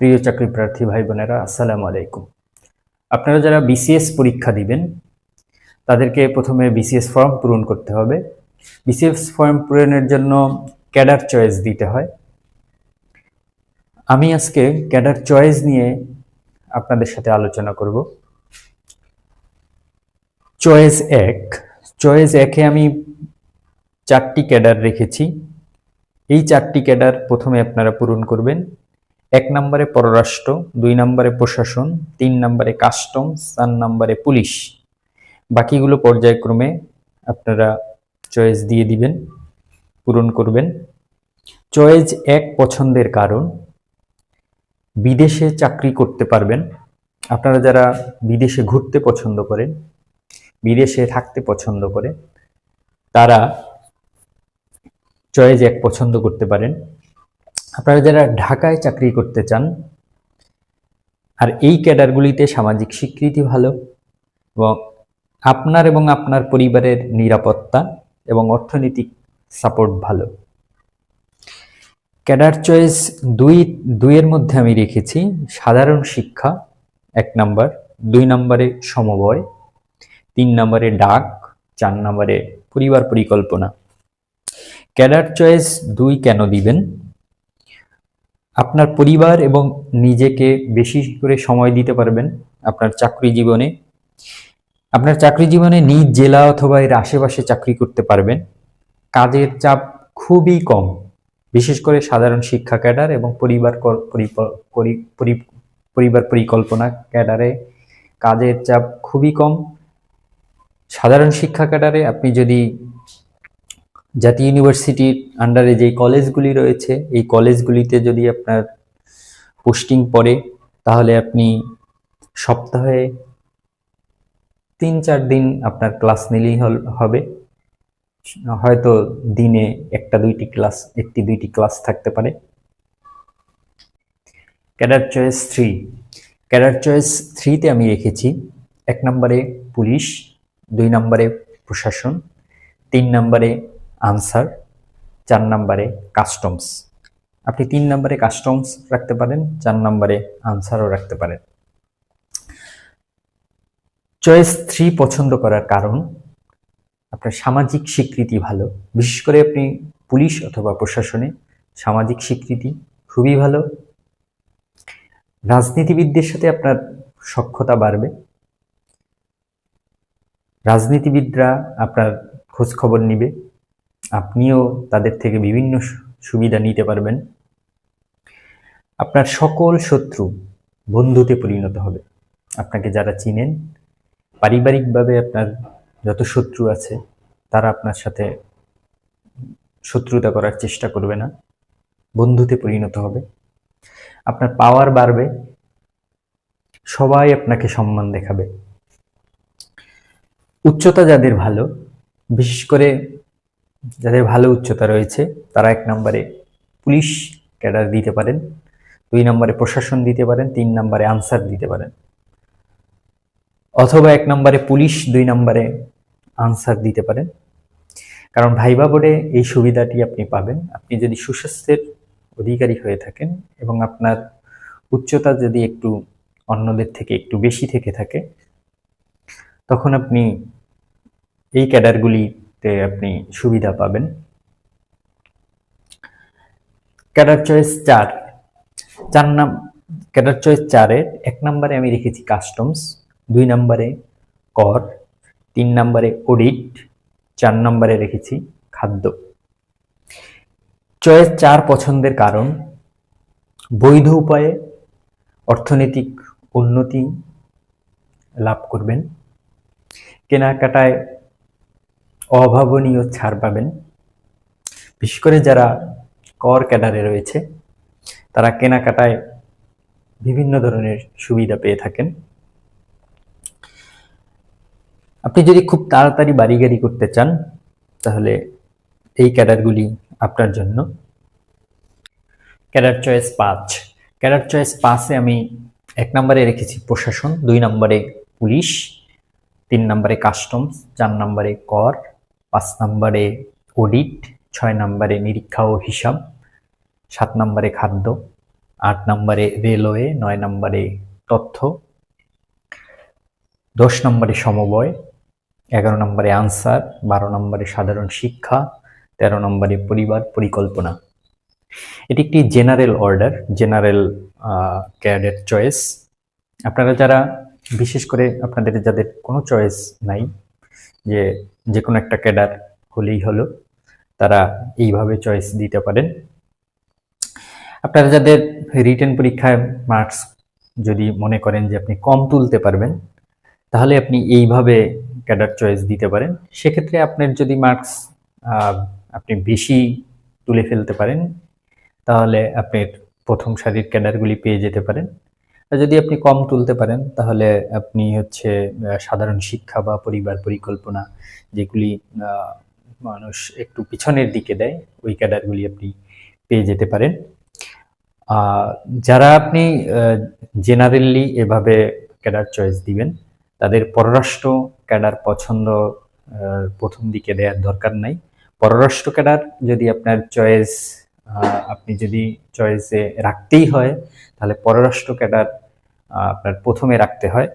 প্রিয় চাকরি প্রার্থী ভাই বোনেরা, আসসালামু আলাইকুম। আপনারা যারা বিসিএস পরীক্ষা দিবেন, তাদেরকে প্রথমে বিসিএস ফর্ম পূরণ করতে হবে। বিসিএস ফর্ম পূরণের জন্য ক্যাডার চয়েস দিতে হয়। আমি আজকে ক্যাডার চয়েস নিয়ে আপনাদের সাথে আলোচনা করব। চয়েস এক চয়েস একে আমি চারটি ক্যাডার রেখেছি। এই চারটি ক্যাডার প্রথমে আপনারা পূরণ করবেন। এক নম্বরে পররাষ্ট্র, দুই নম্বরে প্রশাসন, তিন নম্বরে কাস্টমস, চার নম্বরে পুলিশ। বাকিগুলো পর্যায়ক্রমে আপনারা চয়েস দিয়ে দিবেন, পূরণ করবেন। চয়েস এক পছন্দের কারণ, বিদেশে চাকরি করতে পারবেন। আপনারা যারা বিদেশে ঘুরতে পছন্দ করেন, বিদেশে থাকতে পছন্দ করেন, তারা চয়েস এক পছন্দ করতে পারেন। আপনারা যারা ঢাকায় চাকরি করতে চান, আর এই ক্যাডারগুলিতে সামাজিক স্বীকৃতি ভালো এবং আপনার এবং আপনার পরিবারের নিরাপত্তা এবং অর্থনৈতিক সাপোর্ট ভালো। ক্যাডার চয়েস দুই, দুইয়ের মধ্যে আমি রেখেছি, সাধারণ শিক্ষা এক নাম্বার, দুই নম্বরে সমবয়, তিন নম্বরে ডাক, চার নম্বরে পরিবার পরিকল্পনা। ক্যাডার চয়েস দুই কেন দিবেন? আপনার পরিবার এবং নিজেকে বেশি করে সময় দিতে পারবেন আপনার চাকরি জীবনে। আপনার চাকরি জীবনে নিজ জেলা অথবা এর আশেপাশে চাকরি করতে পারবেন। কাজের চাপ খুবই কম, বিশেষ করে সাধারণ শিক্ষা ক্যাডার এবং পরিবার পরিবার পরিকল্পনা ক্যাডারে কাজের চাপ খুবই কম। সাধারণ শিক্ষা ক্যাডারে আপনি যদি জাতীয় ইউনিভার্সিটির আন্ডারে যেই কলেজগুলি রয়েছে, এই কলেজগুলিতে যদি আপনার পোস্টিং পড়ে, তাহলে আপনি সপ্তাহে তিন চার দিন আপনার ক্লাস নিলেই হবে। হয়তো দিনে একটা, দুইটি ক্লাস একটি, দুইটি ক্লাস থাকতে পারে। Cadre choice three cadre choice থ্রিতে আমি রেখেছি, এক নম্বরে পুলিশ, দুই নম্বরে প্রশাসন, তিন নম্বরে আনসার, চার নম্বরে কাস্টমস। আপনি তিন নম্বরে কাস্টমস রাখতে পারেন, চার নম্বরে আনসারও রাখতে পারেন। চয়েস থ্রি পছন্দ করার কারণ, আপনার সামাজিক স্বীকৃতি ভালো। বিশেষ করে আপনি পুলিশ অথবা প্রশাসনে সামাজিক স্বীকৃতি খুবই ভালো। রাজনীতিবিদদের সাথে আপনার সক্ষতা বাড়বে। রাজনীতিবিদরা আপনার খোঁজ খবর নিবে। আপনিও তাদের থেকে বিভিন্ন সুবিধা নিতে পারবেন। আপনার সকল শত্রু বন্ধুতে পরিণত হবে। আপনাকে যারা চিনেন, পারিবারিকভাবে আপনার যত শত্রু আছে, তারা আপনার সাথে শত্রুতা করার চেষ্টা করবে না। বন্ধুতে পরিণত হবে। আপনার পাওয়ার বাড়বে। সবাই আপনাকে সম্মান দেখাবে। উচ্চতা যাদের ভালো, বিশেষ করে যাদের ভালো উচ্চতা রয়েছে, তারা এক নম্বরে পুলিশ ক্যাডার দিতে পারেন, দুই নম্বরে প্রশাসন দিতে পারেন, তিন নম্বরে আনসার দিতে পারেন। অথবা এক নম্বরে পুলিশ, দুই নম্বরে আনসার দিতে পারেন। কারণ ভাইবা বোর্ডে এই সুবিধাটি আপনি পাবেন। আপনি যদি সুস্বাস্থ্যের অধিকারী হয়ে থাকেন এবং আপনার উচ্চতা যদি একটু অন্যদের থেকে একটু বেশি থেকে থাকে, তখন আপনি এই ক্যাডারগুলিতে আপনি সুবিধা পাবেন। ক্যাডার চয়েস চার। চার নাম ক্যাডার চয়েস চারের এক নম্বরে আমি রেখেছি কাস্টমস দুই নম্বরে কর, তিন নম্বরে অডিট চার নম্বরে রেখেছি খাদ্য। চয়েস চার পছন্দের কারণ, বৈধ উপায়ে অর্থনৈতিক উন্নতি লাভ করবেন। কেনাকাটায় অভাবনীয় ছাড় পাবেন। বিশেষ করে যারা কর ক্যাডারে রয়েছে, তারা কেনাকাটায় বিভিন্ন ধরনের সুবিধা পেয়ে থাকেন। আপনি যদি খুব তাড়াতাড়ি বাড়ি গাড়ি করতে চান, তাহলে এই ক্যাডারগুলি আপনার জন্য। ক্যাডার চয়েস পাঁচ। ক্যাডার চয়েস পাঁচে আমি এক নম্বরে রেখেছি প্রশাসন, দুই নম্বরে পুলিশ, তিন নম্বরে কাস্টমস, চার নম্বরে কর পাঁচ নম্বরে অডিট, ছয় নম্বরে নিরীক্ষা ও হিসাব, সাত নম্বরে খাদ্য, আট নম্বরে রেলওয়ে, নয় নম্বরে তথ্য, দশ নম্বরে সমবয়, এগারো নম্বরে আনসার, বারো নম্বরে সাধারণ শিক্ষা, তেরো নম্বরে পরিবার পরিকল্পনা। এটি একটি general order, general cadre choice. আপনারা যারা, বিশেষ করে আপনাদের যাদের কোনো চয়েস নাই যে যে কোনো একটা ক্যাডার হলেই হলো, তারা এইভাবে চয়েস দিতে পারেন। আপনারা যাদের রিটেন পরীক্ষায় মার্কস যদি মনে করেন যে আপনি কম তুলতে পারবেন, তাহলে আপনি এইভাবে ক্যাডার চয়েস দিতে পারেন। সেক্ষেত্রে আপনার যদি মার্কস আপনি বেশি তুলে ফেলতে পারেন, তাহলে আপনার প্রথম সারির ক্যাডারগুলি পেয়ে যেতে পারেন। যদি আপনি কম তুলতে পারেন, তাহলে আপনি হচ্ছে সাধারণ শিক্ষা বা পরিবার পরিকল্পনা যেগুলি মানুষ একটু পিছনের দিকে দেয়, ওই ক্যাডারগুলি আপনি পেয়ে যেতে পারেন। যারা আপনি জেনারেলি এভাবে ক্যাডার চয়েস দিবেন, তাদের পররাষ্ট্র ক্যাডার পছন্দ প্রথম দিকে দেওয়ার দরকার নাই। পররাষ্ট্র ক্যাডার যদি আপনার চয়েস আপনি যদি চয়েসে রাখতেই হয়, তাহলে পররাষ্ট্র ক্যাডার আপনার প্রথমে রাখতে হয়।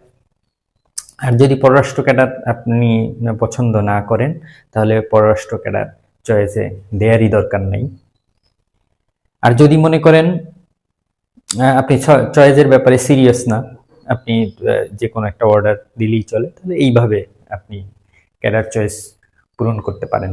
আর যদি পররাষ্ট্র ক্যাডার আপনি পছন্দ না করেন, তাহলে পররাষ্ট্র ক্যাডার চয়েসে দেয়ারই দরকার নেই। আর যদি মনে করেন আপনি চয়েসের ব্যাপারে সিরিয়াস না, আপনি যে কোনো একটা অর্ডার দিলেই চলে, তাহলে এইভাবে আপনি ক্যাডার চয়েস পূরণ করতে পারেন।